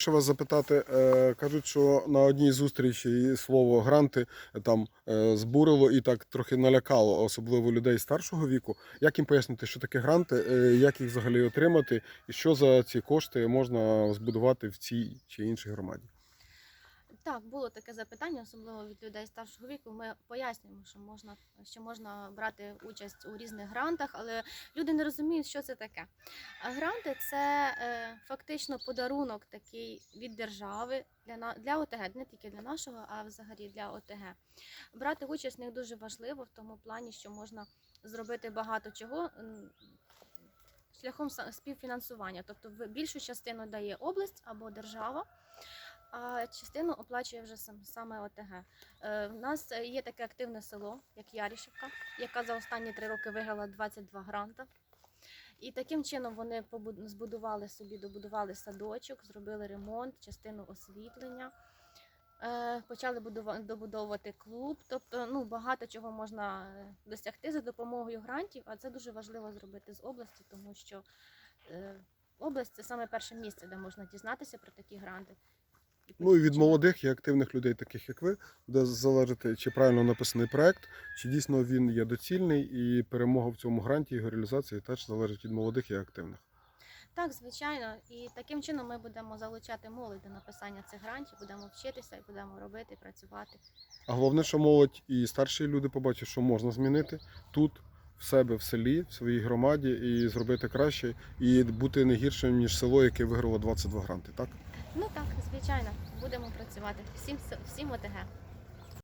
Що вас запитати, е, кажуть, що на одній зустрічі слово гранти там е, збурило і так трохи налякало, особливо людей старшого віку. Як їм пояснити, що таке гранти, е, як їх взагалі отримати, і що за ці кошти можна збудувати в цій чи іншій громаді? Так, було таке запитання, особливо від людей старшого віку. Ми пояснюємо, що можна, що можна брати участь у різних грантах, але люди не розуміють, що це таке. А гранти це е, фактично подарунок такий від держави для, для ОТГ, не тільки для нашого, а взагалі для ОТГ. Брати участь в них дуже важливо в тому плані, що можна зробити багато чого. Шляхом співфінансування, тобто в- більшу частину дає область або держава, а частину оплачує вже сам, саме ОТГ. Е, в нас е, є таке активне село, як Ярішівка, яка за останні три роки виграла 22 гранта. І таким чином вони збудували собі, добудували садочок, зробили ремонт, частину освітлення. Е, Почали добудовувати клуб, тобто ну, багато чого можна е, досягти за допомогою грантів, а це дуже важливо зробити з області, тому що е, область це саме перше місце, де можна дізнатися про такі гранти. Ну і від молодих і активних людей, таких як ви, буде залежати, чи правильно написаний проект, чи дійсно він є доцільний, і перемога в цьому гранті, його реалізації теж залежить від молодих і активних. Так, звичайно, і таким чином ми будемо залучати молодь до написання цих грантів, будемо вчитися і будемо робити, працювати. А головне, що молодь і старші люди побачать, що можна змінити тут, в себе в селі, в своїй громаді, і зробити краще, і бути не гіршим, ніж село, яке виграло 22 гранти. Так? Ну так, звичайно, будемо працювати. Всім всім ОТГ.